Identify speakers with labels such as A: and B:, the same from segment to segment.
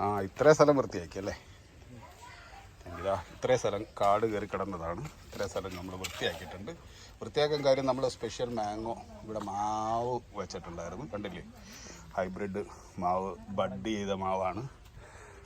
A: ആ ഇത്രയും സ്ഥലം വൃത്തിയാക്കി അല്ലേ? ഇതാ ഇത്രയും സ്ഥലം കാട് കയറി കിടന്നതാണ്. ഇത്രയും സ്ഥലം നമ്മൾ വൃത്തിയാക്കിയിട്ടുണ്ട്. വൃത്തിയാക്കാൻ കാര്യം നമ്മൾ സ്പെഷ്യൽ മാങ്ങോ ഇവിടെ മാവ് വെച്ചിട്ടുണ്ടായിരുന്നു. കണ്ടില്ലേ? ഹൈബ്രിഡ് മാവ് ബഡ് ചെയ്ത മാവാണ്.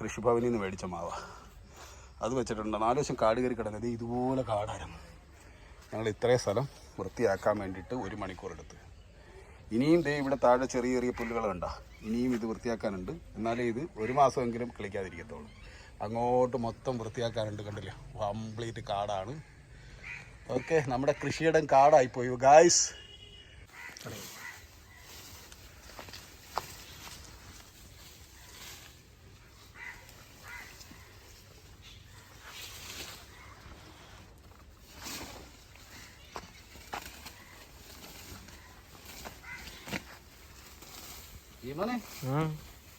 A: കൃഷിഭവനിൽ നിന്ന് മേടിച്ച മാവ്. അത് വെച്ചിട്ടുണ്ട്. നാല് ദിവസം കാട് കയറി കിടന്നത് ഇതുപോലെ കാടായിരുന്നു. ഞങ്ങൾ ഇത്രയും സ്ഥലം വൃത്തിയാക്കാൻ വേണ്ടിയിട്ട് ഒരു മണിക്കൂർ എടുത്ത് ഇനിയും ദേ ഇവിടെ താഴെ ചെറിയ ചെറിയ പുല്ലുകൾ പുല്ലുകളുണ്ടാ ഇനിയും ഇത് വൃത്തിയാക്കാനുണ്ട്. എന്നാലേ ഇത് ഒരു മാസമെങ്കിലും കളിക്കാതിരിക്കത്തുള്ളൂ. അങ്ങോട്ട് മൊത്തം വൃത്തിയാക്കാനുണ്ട് കണ്ടില്ല? കംപ്ലീറ്റ് കാടാണ്. ഓക്കെ നമ്മുടെ കൃഷിയിടം കാടായിപ്പോയി. ഗായ്സ്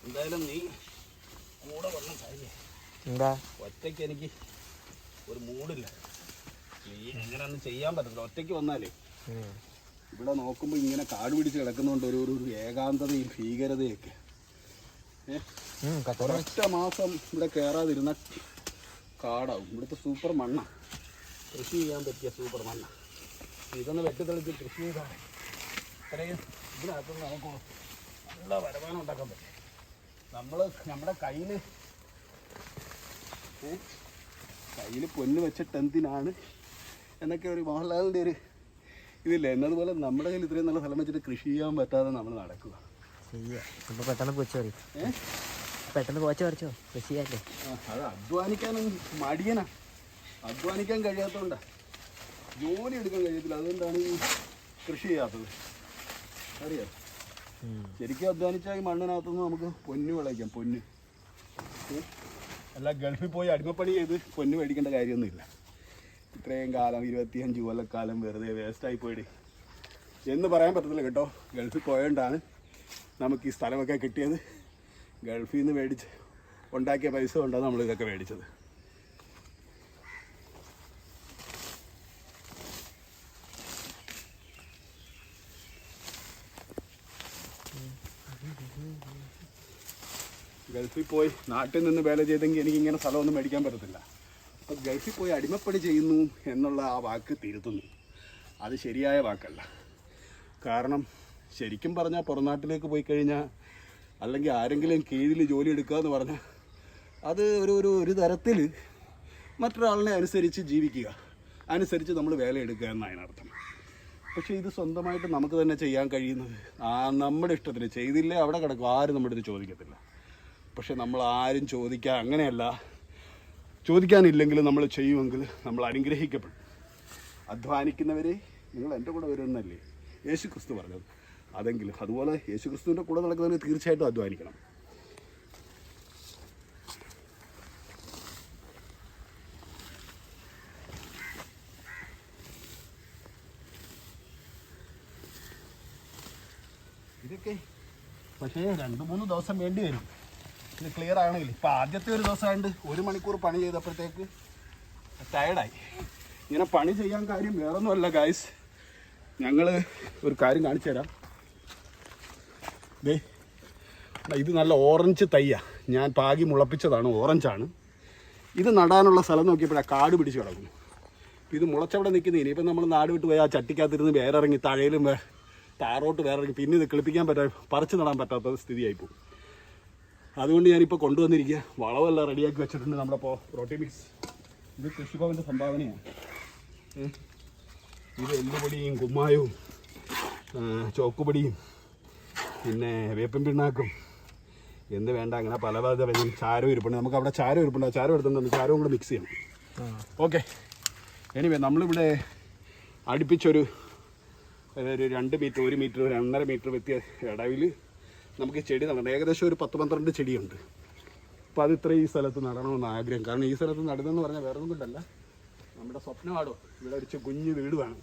A: എന്തായാലും നീ കൂടെ വന്ന കാര്യം
B: എന്താ?
A: ഒറ്റയ്ക്ക് എനിക്ക് ഒരു മൂടില്ല. നീ എങ്ങനെയൊന്നും ചെയ്യാൻ പറ്റത്തില്ല. ഒറ്റയ്ക്ക് വന്നാലേ. ഇവിടെ നോക്കുമ്പോൾ ഇങ്ങനെ കാട് പിടിച്ച് കിടക്കുന്നതുകൊണ്ട് ഒരു ഒരു ഏകാന്തതയും ഭീകരതയൊക്കെ. ഒറ്റ മാസം ഇവിടെ കയറാതിരുന്ന കാടാവും. ഇവിടുത്തെ സൂപ്പർ മണ്ണ. കൃഷി ചെയ്യാൻ പറ്റിയ സൂപ്പർ മണ്ണ. ഇതൊന്ന് വെട്ടിത്തെളിച്ച് കൃഷി ചെയ്താൽ ഇത്രയും ഇതിനകത്തുനിന്ന് നമുക്ക് നല്ല വരുമാനം ഉണ്ടാക്കാൻ പറ്റും നമ്മൾ നമ്മുടെ കയ്യിൽ കയ്യിൽ പൊന്ന് വെച്ചിട്ട് എന്തിനാണ് എന്നൊക്കെ ഒരു മോഹൻലാലിന്റെ ഒരു ഇതില്ല? എന്നതുപോലെ നമ്മുടെ കയ്യിൽ ഇത്രയും നല്ല സ്ഥലം വെച്ചിട്ട് കൃഷി ചെയ്യാൻ പറ്റാതെ നമ്മൾ നടക്കുക.
B: പെട്ടെന്ന് പറിയും. പെട്ടെന്ന് പോച്ച പറിച്ചോ? കൃഷി
A: ആ, അത് അധ്വാനിക്കാനും മടിയനാ. അധ്വാനിക്കാൻ കഴിയാത്തതുകൊണ്ടാ ജോലി എടുക്കാൻ കഴിയത്തില്ല. അതുകൊണ്ടാണ് ഈ കൃഷി ചെയ്യാത്തത്. അറിയാം? ശരിക്കും അധ്വാനിച്ചാൽ മണ്ണിനകത്തുനിന്ന് നമുക്ക് പൊന്ന് വിളയിക്കാം പൊന്ന്. അല്ല ഗൾഫിൽ പോയി അടിമപ്പണി ചെയ്ത് പൊന്ന് മേടിക്കേണ്ട കാര്യമൊന്നുമില്ല. ഇത്രയും കാലം ഇരുപത്തിയഞ്ച് കൊല്ലക്കാലം വെറുതെ വേസ്റ്റായി പോയിട്ട് എന്ന് പറയാൻ പറ്റത്തില്ല കേട്ടോ. ഗൾഫിൽ പോയോണ്ടാണ് നമുക്ക് ഈ സ്ഥലമൊക്കെ കിട്ടിയത്. ഗൾഫിൽ നിന്ന് മേടിച്ച് ഉണ്ടാക്കിയ പൈസ കൊണ്ടാണ് നമ്മളിതൊക്കെ മേടിച്ചത്. ഗൾഫിൽ പോയി നാട്ടിൽ നിന്ന് വേല ചെയ്തെങ്കിൽ എനിക്ക് ഇങ്ങനെ സ്ഥലമൊന്നും മേടിക്കാൻ പറ്റത്തില്ല. അപ്പോൾ ഗൾഫിൽ പോയി അടിമപ്പണി ചെയ്യുന്നു എന്നുള്ള ആ വാക്ക് തിരുത്തുന്നു. അത് ശരിയായ വാക്കല്ല. കാരണം ശരിക്കും പറഞ്ഞാൽ പുറംനാട്ടിലേക്ക് പോയി കഴിഞ്ഞാൽ അല്ലെങ്കിൽ ആരെങ്കിലും കീഴിൽ ജോലി എടുക്കുക എന്ന് പറഞ്ഞാൽ അത് ഒരു ഒരു ഒരു തരത്തിൽ മറ്റൊരാളിനെ അനുസരിച്ച് ജീവിക്കുക. അനുസരിച്ച് നമ്മൾ വേല എടുക്കുക എന്നാണ് അർത്ഥം പക്ഷേ ഇത് സ്വന്തമായിട്ട് നമുക്ക് തന്നെ ചെയ്യാൻ കഴിയുന്നത് ആ നമ്മുടെ ഇഷ്ടത്തിന് ചെയ്തില്ലേ അവിടെ കിടക്കും. ആരും നമ്മുടെ ഇത് ചോദിക്കത്തില്ല. പക്ഷെ നമ്മൾ ആരും ചോദിക്കാൻ അങ്ങനെയല്ല. ചോദിക്കാനില്ലെങ്കിൽ നമ്മൾ ചെയ്യുമെങ്കിൽ നമ്മൾ അനുഗ്രഹിക്കപ്പെടും. അധ്വാനിക്കുന്നവരെ നിങ്ങൾ എന്റെ കൂടെ വരുമെന്നല്ലേ യേശു ക്രിസ്തു പറഞ്ഞത്. അതെങ്കിലും അതുപോലെ യേശു ക്രിസ്തുവിന്റെ കൂടെ നടക്കുന്നവരെ തീർച്ചയായിട്ടും അധ്വാനിക്കണം. ഇതൊക്കെ പക്ഷേ രണ്ട് മൂന്ന് ദിവസം വേണ്ടി വരും. ഇത് ക്ലിയർ ആണെങ്കിൽ ഇപ്പം ആദ്യത്തെ ഒരു ദിവസമായിട്ട് ഒരു മണിക്കൂർ പണി ചെയ്തപ്പോഴത്തേക്ക് ടയർഡായി ഇങ്ങനെ പണി ചെയ്യാൻ കാര്യം വേറൊന്നുമല്ല ഗായ്സ് ഞങ്ങൾ ഒരു കാര്യം കാണിച്ചു തരാം. ദേ ഇത് നല്ല ഓറഞ്ച് തയ്യ. ഞാൻ പാകി മുളപ്പിച്ചതാണ് ഓറഞ്ചാണ് ഇത് നടാനുള്ള സ്ഥലം നോക്കിയപ്പോഴാണ് കാട് പിടിച്ച് കിടക്കുന്നു. ഇത് മുളച്ചവിടെ നിൽക്കുന്ന. ഇനിയിപ്പം നമ്മൾ നാട് വിട്ട് പോയി ആ ചട്ടിക്കകത്തിരുന്ന് വേറെ ഇറങ്ങി തഴയിലും താറോട്ട് വേറെ ഇറങ്ങി പിന്നെ ഇത് കിളിപ്പിക്കാൻ പറ്റാ പറിച്ച് നടാൻ പറ്റാത്ത സ്ഥിതിയായിപ്പോകും അതുകൊണ്ട് ഞാനിപ്പോൾ കൊണ്ടുവന്നിരിക്കുക വളമെല്ലാം റെഡിയാക്കി വെച്ചിട്ടുണ്ട് നമ്മുടെ ഇപ്പോൾ പ്രോട്ടീൻ മിക്സ് ഇത് കൃഷിഭവന്റെ സംഭാവനയാണ്? ഇത് എല്ലുപൊടിയും കുമ്മായവും ചോക്കുപൊടിയും പിന്നെ വേപ്പൻ പിണ്ണാക്കും. എന്ത് വേണ്ട അങ്ങനെ പല പല വരും ചാരം ഇരിപ്പുണ്ട് നമുക്ക് അവിടെ ചാരം ഇരിപ്പുണ്ട് ആ ചാരം എടുത്തിട്ടുണ്ട്. ചാരവും കൂടെ മിക്സ് ചെയ്യണം ഓക്കെ എനിവേ നമ്മളിവിടെ അടുപ്പിച്ചൊരു ഒരു രണ്ട് മീറ്റർ ഒരു മീറ്റർ ഒരു ഒന്നര മീറ്റർ വ്യത്യാസ ഇടവിൽ നമുക്ക് ഈ ചെടി നടണം. ഏകദേശം ഒരു പത്ത് പന്ത്രണ്ട് ചെടിയുണ്ട്. അപ്പോൾ അത് ഇത്ര ഈ സ്ഥലത്ത് നടണമെന്ന് ആഗ്രഹം. കാരണം ഈ സ്ഥലത്ത് നടുന്നതെന്ന് പറഞ്ഞാൽ വേറെ ഒന്നും കൊണ്ടല്ല. നമ്മുടെ സ്വപ്നമാടോ ഇവിടെ ഒരു കുഞ്ഞ് വീട് വേണം.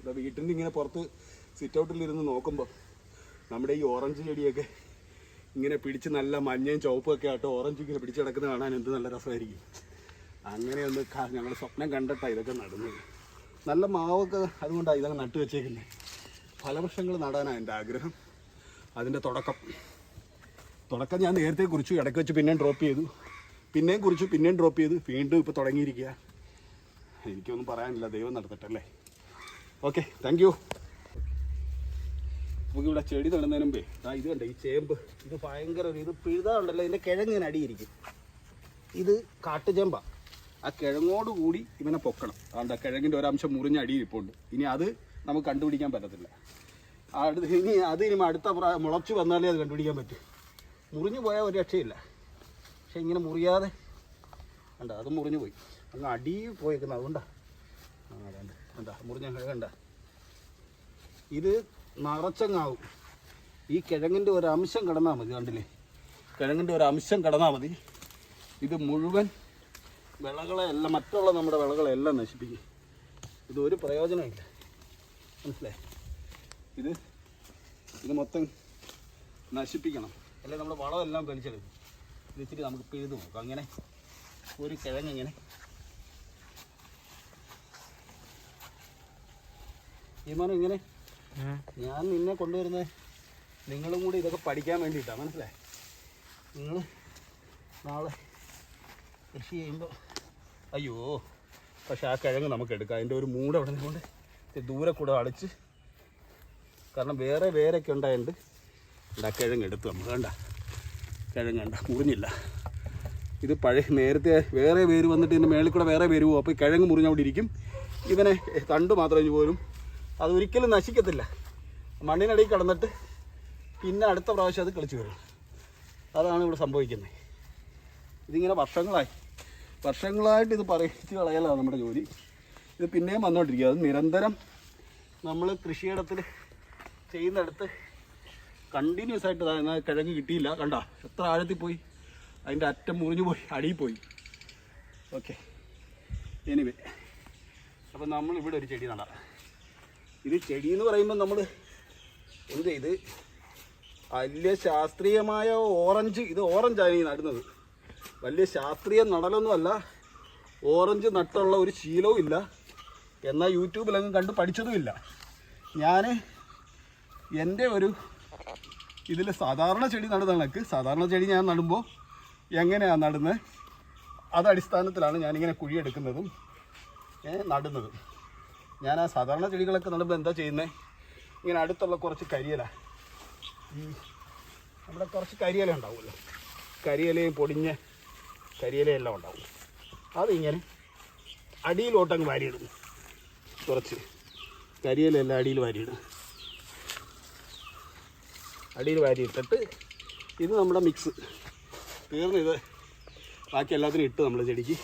A: ഇവിടെ നിന്ന് ഇങ്ങനെ പുറത്ത് സിറ്റ് ഔട്ടിലിരുന്ന് നോക്കുമ്പോൾ നമ്മുടെ ഈ ഓറഞ്ച് ചെടിയൊക്കെ ഇങ്ങനെ പിടിച്ച് നല്ല മഞ്ഞയും ചുവപ്പും ഒക്കെ ആയിട്ട് ഓറഞ്ച് ഇങ്ങനെ പിടിച്ച് കിടക്കുന്നത് കാണാൻ എന്ത് നല്ല രസമായിരിക്കും. അങ്ങനെയൊന്ന് ഞങ്ങൾ സ്വപ്നം കണ്ടിട്ടാണ് ഇതൊക്കെ നടുന്നത്. നല്ല മാവൊക്കെ അതുകൊണ്ടാണ് ഇതൊക്കെ നട്ടു വെച്ചേക്കുന്നത് ഫലവൃക്ഷങ്ങൾ നടാനാണ് എന്റെ ആഗ്രഹം. അതിന്റെ തുടക്കം. തുടക്കം ഞാൻ നേരത്തെ കുറിച്ചു ഇടയ്ക്ക് വെച്ച് പിന്നെയും ഡ്രോപ്പ് ചെയ്തു. പിന്നെയും കുറിച്ചു പിന്നെയും ഡ്രോപ്പ് ചെയ്തു. വീണ്ടും ഇപ്പോൾ തുടങ്ങിയിരിക്കുക. എനിക്കൊന്നും പറയാനില്ല ദൈവം നടത്തട്ടെ അല്ലേ ഓക്കെ താങ്ക് യു നമുക്ക് ഇവിടെ ചെടി നടുന്നതിന് മുമ്പേ ആ ഇത് കണ്ടേ ഈ ചേമ്പ്. ഇത് ഭയങ്കര ഒരു ഇത് പിഴുതാണ്ടല്ലോ ഇതിന്റെ കിഴങ്ങിന് അടിയിരിക്കും. ഇത് കാട്ടുചേമ്പ. ആ കിഴങ്ങോട് കൂടി ഇവനെ പൊക്കണം. അതുകൊണ്ട് കിഴങ്ങിന്റെ ഒരംശം മുറിഞ്ഞ അടിയിരിപ്പുണ്ട്. ഇനി അത് നമുക്ക് കണ്ടുപിടിക്കാൻ പറ്റത്തില്ല. അടുത്ത് ഇനി അത് ഇനി അടുത്ത മുളച്ചു വന്നാലേ അത് കണ്ടുപിടിക്കാൻ പറ്റൂ. മുറിഞ്ഞു പോയാൽ ഒരു രക്ഷയില്ല. പക്ഷെ ഇങ്ങനെ മുറിയാതെ കണ്ട അത് മുറിഞ്ഞു പോയി. അങ്ങ് അടി പോയേക്കുന്നത് അതുകൊണ്ടാ. ആ കണ്ട കണ്ട മുറിഞ്ഞ കണ്ട. ഇത് നിറച്ചങ്ങാവും. ഈ കിഴങ്ങിന്റെ ഒരു അംശം കിടന്നാൽ മതി കണ്ടില്ലേ? കിഴങ്ങിന്റെ ഒരു അംശം കിടന്നാൽ മതി. ഇത് മുഴുവൻ വിളകളെ എല്ലാം മറ്റുള്ള നമ്മുടെ വിളകളെ എല്ലാം നശിപ്പിക്കും. ഇതൊരു പ്രയോജനമില്ല മനസ്സിലായി? ഇത് ഇത് മൊത്തം നശിപ്പിക്കണം. അല്ലെങ്കിൽ നമ്മുടെ വളമെല്ലാം വലിച്ചെടുക്കും. ഇത് ഇച്ചിരി നമുക്ക് പിഴുതു നോക്കാം. അങ്ങനെ ഒരു കിഴങ്ങ് ഇങ്ങനെ. ഈ മോനെ ഇങ്ങനെ ഞാൻ നിന്നെ കൊണ്ടുവരുന്നത് നിങ്ങളും കൂടി ഇതൊക്കെ പഠിക്കാൻ വേണ്ടിയിട്ടാണ്. മനസ്സിലായി? നിങ്ങൾ നാളെ കൃഷി ചെയ്യുമ്പോൾ അയ്യോ പക്ഷെ ആ കിഴങ്ങ് നമുക്ക് എടുക്കാം. അതിന്റെ ഒരു മൂട് അവിടെ നിന്നുകൊണ്ട് ദൂരെ കൂടെ അടിച്ച് കാരണം വേറെ വേരൊക്കെ ഉണ്ടായതുകൊണ്ട് എന്താ കിഴങ്ങ് എടുത്തു നമ്മൾ കണ്ട? കിഴങ്ങ് കണ്ട? മുറിഞ്ഞില്ല. ഇത് പഴയ നേരത്തെ വേറെ വേര് വന്നിട്ട് ഇതിന്റെ മേളിൽ കൂടെ വേറെ വേര് പോകും അപ്പോൾ കിഴങ്ങ് മുറിഞ്ഞവിടെ ഇരിക്കും. ഇവനെ തണ്ട് മാത്രം പോലും അത് ഒരിക്കലും നശിക്കത്തില്ല. മണ്ണിനടിയിൽ കിടന്നിട്ട് പിന്നെ അടുത്ത പ്രാവശ്യം അത് കളിച്ചു വരും. അതാണ് ഇവിടെ സംഭവിക്കുന്നത് ഇതിങ്ങനെ വർഷങ്ങളായി. വർഷങ്ങളായിട്ട് ഇത് പറയിച്ച് കളയലാണ് നമ്മുടെ ജോലി. ഇത് പിന്നെയും വന്നുകൊണ്ടിരിക്കുക അത് നിരന്തരം നമ്മൾ കൃഷിയിടത്തിൽ ചെയ്യുന്നിടത്ത് കണ്ടിന്യൂസ് ആയിട്ട് കിഴങ്ങ് കിട്ടിയില്ല. കണ്ട? എത്ര ആഴത്തിൽ പോയി? അതിന്റെ അറ്റം മുറിഞ്ഞു പോയി അടിയിൽ പോയി. ഓക്കെ എനിവേ അപ്പം നമ്മൾ ഇവിടെ ഒരു ചെടി നടാം. ഇത് ചെടി എന്ന് പറയുമ്പോൾ നമ്മൾ എന്ത് ഇത് വലിയ ശാസ്ത്രീയമായ ഓറഞ്ച് ഇത് ഓറഞ്ചാണ് ഈ നടുന്നത്. വലിയ ശാസ്ത്രീയ നടലൊന്നുമല്ല ഓറഞ്ച് നട്ടുള്ള ഒരു ശീലവും ഇല്ല. എന്നാൽ യൂട്യൂബിലെങ്ങും കണ്ട് പഠിച്ചതുമില്ല. ഞാൻ എന്റെ ഒരു ഇതിൽ സാധാരണ ചെടി നടുന്ന കണക്ക്. സാധാരണ ചെടി ഞാൻ നടുമ്പോൾ എങ്ങനെയാണ് നടുന്നത് അത് അടിസ്ഥാനത്തിലാണ് ഞാനിങ്ങനെ കുഴിയെടുക്കുന്നതും നടുന്നതും. ഞാൻ ആ സാധാരണ ചെടികളൊക്കെ നടുമ്പോൾ എന്താ ചെയ്യുന്നത് ഇങ്ങനെ അടുത്തുള്ള കുറച്ച് കരിയില. ഈ നമ്മുടെ കുറച്ച് കരിയില ഉണ്ടാവുമല്ലോ. കരിയിലയും പൊടിഞ്ഞ കരിയിലയെല്ലാം ഉണ്ടാവും. അതിങ്ങനെ അടിയിലോട്ടങ്ങ് വാരിയിടും കുറച്ച് കരിയിലെല്ലാം അടിയിൽ വാരിയിടും അടിയിൽ വാരി ഇട്ടിട്ട് ഇത് നമ്മുടെ മിക്സ്. തീർന്ന് ഇത് ബാക്കി എല്ലാത്തിനും ഇട്ട് നമ്മൾ ചെടിക്ക്.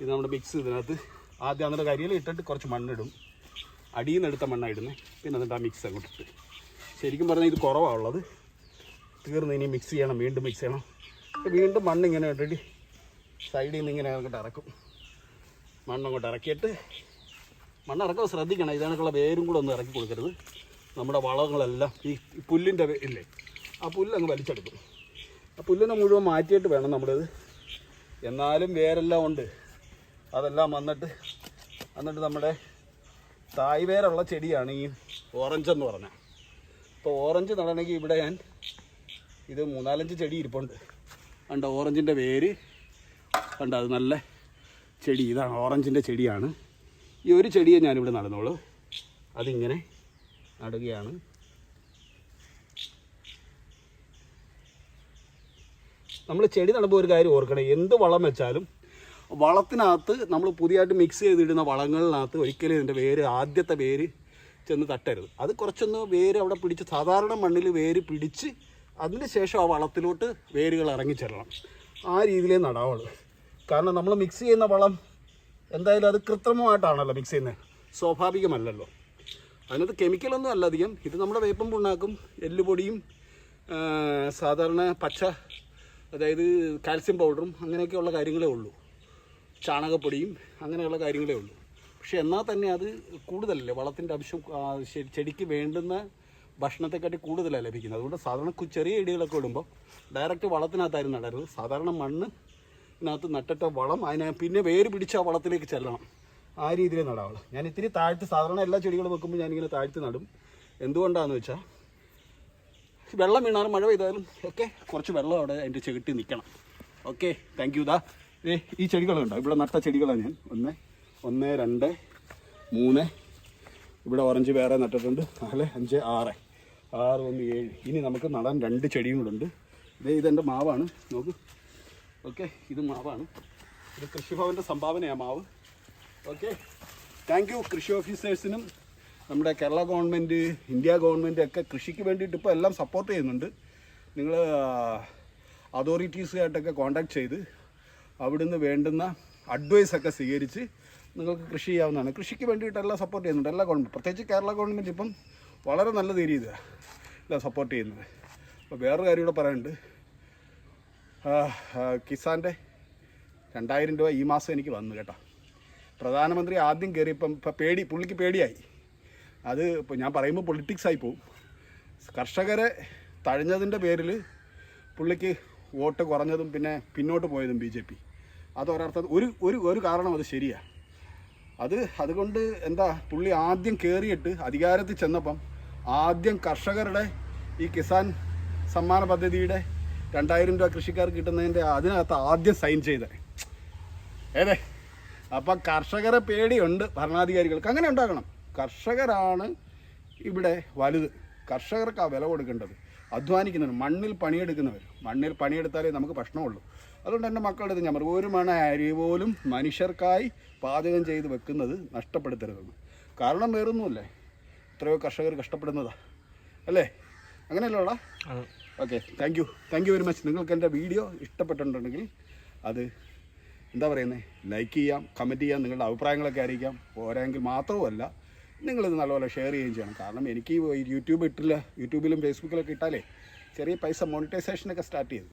A: ഇത് നമ്മുടെ മിക്സ് ഇതിനകത്ത്. ആദ്യം എന്നിട്ട് കരിയിൽ ഇട്ടിട്ട് കുറച്ച് മണ്ണിടും. അടിയിൽ നിന്ന് എടുത്ത മണ്ണാണ് ഇടുന്നത് പിന്നെ എന്നിട്ട് ആ മിക്സ് അങ്ങോട്ട് ഇട്ട്. ശരിക്കും പറഞ്ഞാൽ ഇത് കുറവാണ് ഉള്ളത്. തീർന്ന് ഇനി മിക്സ് ചെയ്യണം വീണ്ടും മിക്സ് ചെയ്യണം. വീണ്ടും മണ്ണ് ഇങ്ങനെ ഇട്ടിട്ട് സൈഡിൽ നിന്ന് ഇങ്ങനെ അങ്ങോട്ട് ഇറക്കും. മണ്ണങ്ങോട്ട് ഇറക്കിയിട്ട് മണ്ണ് ഇറക്കാൻ ശ്രദ്ധിക്കണം. ഇതിനൊക്കെയുള്ള വേരും കൂടെ ഒന്ന് ഇറക്കി കൊടുക്കരുത്. നമ്മുടെ വളങ്ങളെല്ലാം ഈ പുല്ലിന്റെ ഇല്ലേ? ആ പുല്ലങ്ങ് വലിച്ചെടുക്കും ആ പുല്ലിനെ മുഴുവൻ മാറ്റിയിട്ട് വേണം നമ്മളിത്. എന്നാലും വേരെല്ലാം ഉണ്ട്. അതെല്ലാം വന്നിട്ട് എന്നിട്ട് നമ്മുടെ തായ് വേരുള്ള ചെടിയാണ് ഈ ഓറഞ്ച് എന്ന് പറഞ്ഞാൽ അപ്പോൾ ഓറഞ്ച് നടണമെങ്കിൽ ഇവിടെ ഞാൻ ഇത് മൂന്നാലഞ്ച് ചെടി ഇരിപ്പുണ്ട്. കണ്ട ഓറഞ്ചിന്റെ വേര്. കണ്ട അത് നല്ല ചെടി. ഇതാണ് ഓറഞ്ചിന്റെ ചെടിയാണ്. ഈ ഒരു ചെടിയെ ഞാനിവിടെ നടന്നോളൂ. അതിങ്ങനെ നടുകയാണ്. നമ്മൾ ചെടി നടുമ്പോൾ ഒരു കാര്യം ഓർക്കണേ എന്ത് വളം വെച്ചാലും വളത്തിനകത്ത് നമ്മൾ പുതിയതായിട്ട് മിക്സ് ചെയ്തിടുന്ന വളങ്ങളിനകത്ത് ഒരിക്കലും ഇതിന്റെ വേര് ആദ്യത്തെ വേര് ചെന്ന് തട്ടരുത്. അത് കുറച്ചൊന്ന് വേര് അവിടെ പിടിച്ച് സാധാരണ മണ്ണിൽ വേര് പിടിച്ച് അതിന് ശേഷം ആ വളത്തിലോട്ട് വേരുകൾ ഇറങ്ങിച്ചെല്ലണം. ആ രീതിയിലേ നടാവുള്ളൂ. കാരണം നമ്മൾ മിക്സ് ചെയ്യുന്ന വളം എന്തായാലും അത് കൃത്രിമമായിട്ടാണല്ലോ മിക്സ് ചെയ്യുന്നത്. സ്വാഭാവികമല്ലല്ലോ. അതിനകത്ത് കെമിക്കലൊന്നും അല്ല അധികം. ഇത് നമ്മുടെ വേപ്പം പുണ്ണാക്കും എല്ലുപൊടിയും സാധാരണ പച്ച അതായത് കാൽസ്യം പൗഡറും അങ്ങനെയൊക്കെയുള്ള കാര്യങ്ങളേ ഉള്ളൂ. ചാണകപ്പൊടിയും അങ്ങനെയുള്ള കാര്യങ്ങളേ ഉള്ളൂ. പക്ഷേ എന്നാൽ തന്നെ അത് കൂടുതലല്ലേ? വളത്തിന്റെ അംശം ആ, ചെടിക്ക് വേണ്ടുന്ന ഭക്ഷണത്തെക്കാട്ടി കൂടുതലാണ് ലഭിക്കുന്നത്. അതുകൊണ്ട് സാധാരണ ചെറിയ ഇടികളൊക്കെ ഇടുമ്പോൾ ഡയറക്റ്റ് വളത്തിനകത്തായിരുന്നു നടരുത് സാധാരണ മണ്ണ് ഇതിനകത്ത് നട്ടിട്ട വളം അതിനെ പിന്നെ വേര് പിടിച്ച ആ വളത്തിലേക്ക് ചെല്ലണം. ആ രീതിയിൽ നടാവുള്ളൂ. ഞാൻ ഇത്തിരി താഴ്ത്തി സാധാരണ എല്ലാ ചെടികളും വെക്കുമ്പോൾ ഞാനിങ്ങനെ താഴ്ത്തി നടും. എന്തുകൊണ്ടാണെന്ന് വെച്ചാൽ വെള്ളം വീണാലും മഴ പെയ്താലും ഒക്കെ കുറച്ച് വെള്ളം അവിടെ അതിന്റെ ചെകിട്ടി നിൽക്കണം ഓക്കെ താങ്ക് യു ദാ. ഈ ചെടികളുണ്ടോ ഇവിടെ നട്ട ചെടികളാണ് ഞാൻ. ഒന്ന് ഒന്ന് രണ്ട് മൂന്ന്. ഇവിടെ ഓറഞ്ച് വേറെ നട്ടിട്ടുണ്ട്. നാല് അഞ്ച് ആറ്. ആറ് ഒന്ന് ഏഴ്. ഇനി നമുക്ക് നടാൻ രണ്ട് ചെടിയും കൂടെ ഉണ്ട്. ഇത് ഇതെന്റെ മാവാണ്. നോക്കൂ. ഓക്കെ ഇത് മാവാണ്. ഇത് കൃഷിഭവന്റെ സംഭാവനയാണ് മാവ്. ഓക്കെ താങ്ക് യു കൃഷി ഓഫീസേഴ്സിനും. നമ്മുടെ കേരള ഗവൺമെന്റ് ഇന്ത്യ ഗവൺമെന്റ് ഒക്കെ കൃഷിക്ക് വേണ്ടിയിട്ട് ഇപ്പോൾ എല്ലാം സപ്പോർട്ട് ചെയ്യുന്നുണ്ട്. നിങ്ങൾ അതോറിറ്റീസുമായിട്ടൊക്കെ കോണ്ടാക്ട് ചെയ്ത് അവിടുന്ന് വേണ്ടുന്ന അഡ്വൈസൊക്കെ സ്വീകരിച്ച് നിങ്ങൾക്ക് കൃഷി ചെയ്യാവുന്നതാണ്. കൃഷിക്ക് വേണ്ടിയിട്ട് എല്ലാം സപ്പോർട്ട് ചെയ്യുന്നുണ്ട്. എല്ലാ ഗവൺമെന്റ് പ്രത്യേകിച്ച് കേരള ഗവൺമെന്റ് ഇപ്പം വളരെ നല്ല രീതിയിലാണ് എല്ലാം സപ്പോർട്ട് ചെയ്യുന്നത്. അപ്പോൾ വേറൊരു കാര്യം കൂടെ പറയാനുണ്ട്. കിസാന്റെ രണ്ടായിരം രൂപ ഈ മാസം എനിക്ക് വന്നു കേട്ടോ. പ്രധാനമന്ത്രി ആദ്യം കയറിയപ്പം പേടി പുള്ളിക്ക് പേടിയായി. അത് ഇപ്പോൾ ഞാൻ പറയുമ്പോൾ പൊളിറ്റിക്സ് ആയി പോവും. കർഷകരെ തഴഞ്ഞതിന്റെ പേരിൽ പുള്ളിക്ക് വോട്ട് കുറഞ്ഞതും പിന്നെ പിന്നോട്ട് പോയതും ബി ജെ പി. അത് ഒരു ഒരു ഒരു കാരണം അത് ശരിയാണ് അത് അതുകൊണ്ട് എന്താ പുള്ളി ആദ്യം കയറിയിട്ട് അധികാരത്തിൽ ചെന്നപ്പം ആദ്യം കർഷകരുടെ ഈ കിസാൻ സമ്മാന പദ്ധതിയുടെ രണ്ടായിരം രൂപ കൃഷിക്കാർക്ക് കിട്ടുന്നതിന്റെ അതിനകത്ത് ആദ്യം സൈൻ ചെയ്തേ. ഏതേ? അപ്പം കർഷകരെ പേടിയുണ്ട് ഭരണാധികാരികൾക്ക്. അങ്ങനെ ഉണ്ടാകണം. കർഷകരാണ് ഇവിടെ വലുത്. കർഷകർക്കാണ് വില കൊടുക്കേണ്ടത്. അധ്വാനിക്കുന്നവർ മണ്ണിൽ പണിയെടുക്കുന്നവർ. മണ്ണിൽ പണിയെടുത്താലേ നമുക്ക് ഭക്ഷണമുള്ളൂ. അതുകൊണ്ട് എന്റെ മക്കളുടെ ഞാൻ പറയും ഒരു മണ അരി പോലും മനുഷ്യർക്കായി പാചകം ചെയ്ത് വെക്കുന്നത് നഷ്ടപ്പെടുത്തരുതെന്ന്. കാരണം വേറൊന്നുമല്ലേ? എത്രയോ കർഷകർ കഷ്ടപ്പെടുന്നതാ. അല്ലേ? അങ്ങനെയല്ലോടാ okay thank you thank you very much നിങ്ങൾക്ക് എന്റെ വീഡിയോ ഇഷ്ടപ്പെട്ടിട്ടുണ്ടെങ്കിൽ അത് എന്താ പറയുന്നത് ലൈക്ക് ചെയ്യാം കമന്റ് ചെയ്യാം നിങ്ങളുടെ അഭിപ്രായങ്ങളൊക്കെ അറിയിക്കാം. പോരായെങ്കിൽ മാത്രവുമല്ല നിങ്ങളിത് നല്ലപോലെ ഷെയർ ചെയ്യുകയും ചെയ്യണം. കാരണം എനിക്ക് യൂട്യൂബ് ഇട്ടില്ല യൂട്യൂബിലും ഫേസ്ബുക്കിലൊക്കെ ഇട്ടാലേ ചെറിയ പൈസ മോണിറ്റൈസേഷനൊക്കെ സ്റ്റാർട്ട് ചെയ്തു